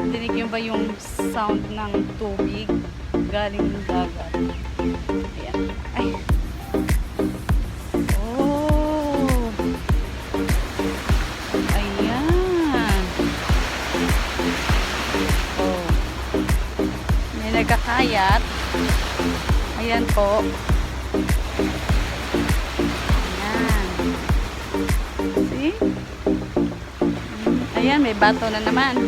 Dinig niyo ba yung sound ng tubig galing ng dagat? Ayan. Ay. Oh. Ayan. Oh. May nagkakayat. Ayan po. Ayan, may bato na naman.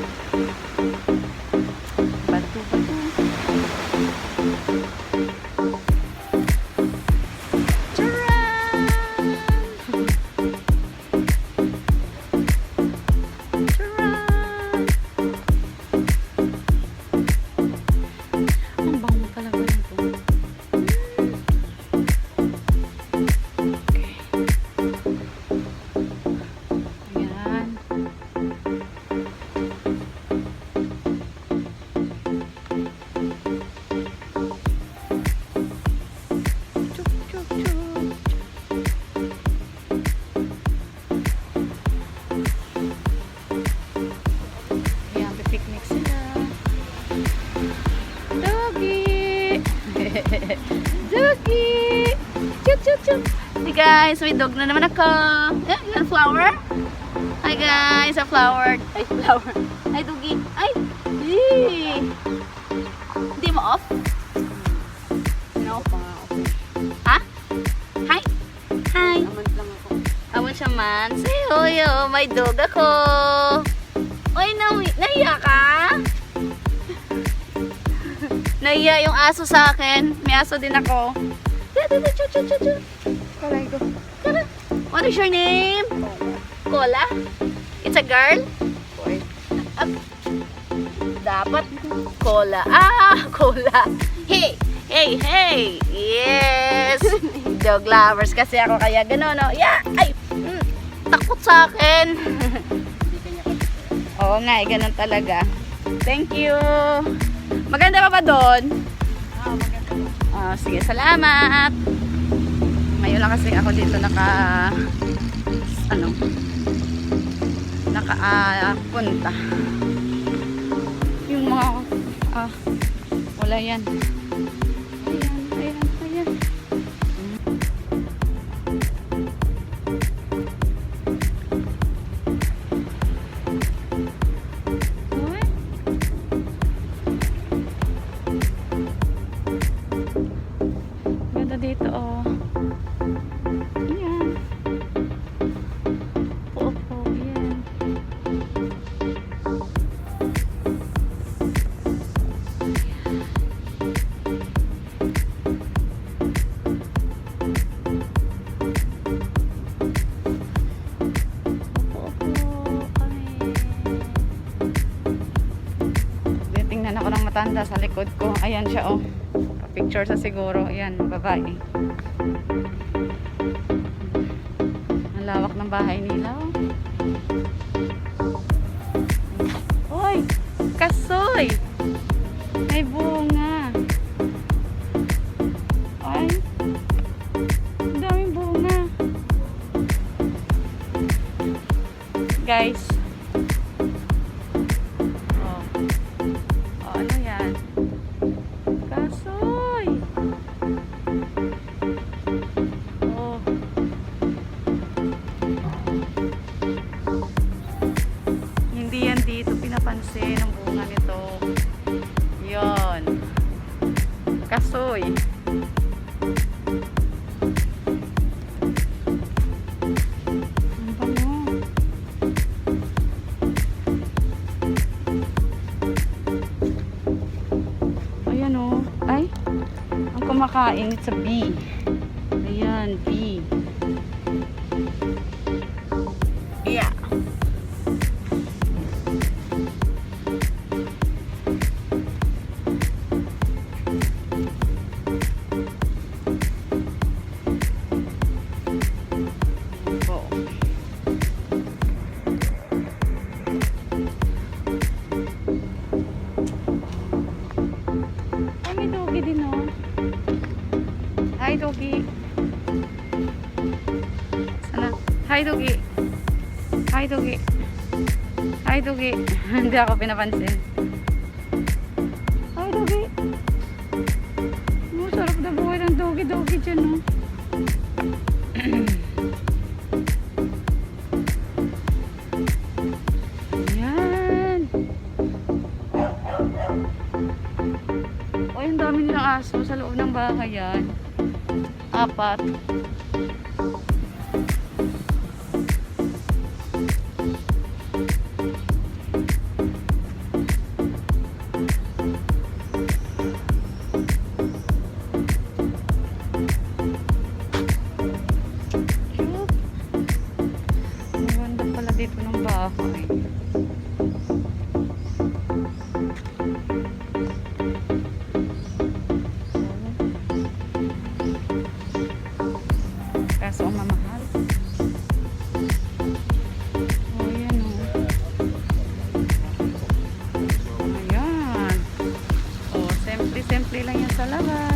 Hey guys, may dog na naman ako. Eh, yan flower? Hi guys, a flower. Ay, flower. Hi, doggy. Ay! Yee! Hindi mo off? No? Ha? Hi! Hi! Awan siya man. Say hoy, oh, may dog ako. Oy, nawi, nahiya ka? nahiya yung aso sa akin. May aso din ako. Tara, tara, chu, chu, chu, chu. Tara, go. Tara. What is your name? Cola? It's a girl? Up. Dapat cola. Ah, cola. Hey, hey, hey. Yes. Dog lovers kasi ako kaya gano'n, no? Yeah. Ay, mm, takot sa akin. Oo nga, eh, ganun talaga. Thank you. Maganda pa ba doon? Ah, sige, salamat. Ngayon lang kasi ako dito naka ano naka ah, punta. Yung mga ah wala yan. Likod ko. Ayan siya, oh. Picture sa siguro. Ayan, babae. Ang lawak ng bahay nila, oh. Hoy! Kasoy! Kumakain, it's a bee. Ayan, bee. Hi, Dugi. Hi, Dugi. Hindi ako pinapansin. Hi, Dugi. Oh, sarap na buhay ng Dugi-Dugi dyan, no? Yan. O, yung dami nilang aso sa loob ng bahay yan. Apat. Cute. Simple-simple lang yan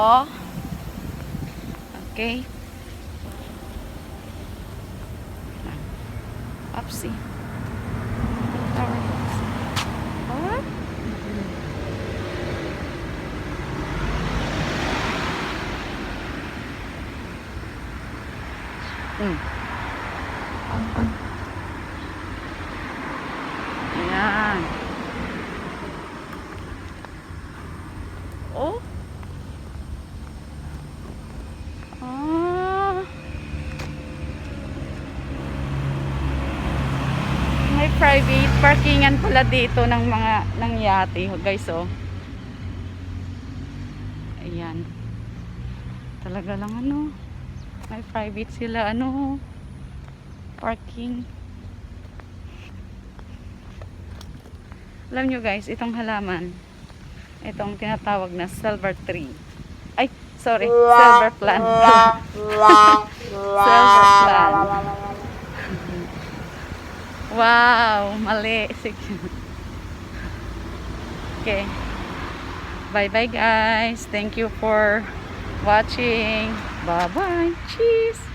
masita ako. Okay. Upsi. Alright. What? Mm. Ayan. Oh. Ah. May private parkingan pala dito ng mga ng yate, guys, oh. Ayan. Talaga lang ano. May private sila ano parking. Alam nyo guys, itong halaman, itong tinatawag na silver tree. Ay, sorry, silver plant. silver plant. Wow, mali. Okay. Bye-bye guys. Thank you for watching. Bye-bye. Cheese.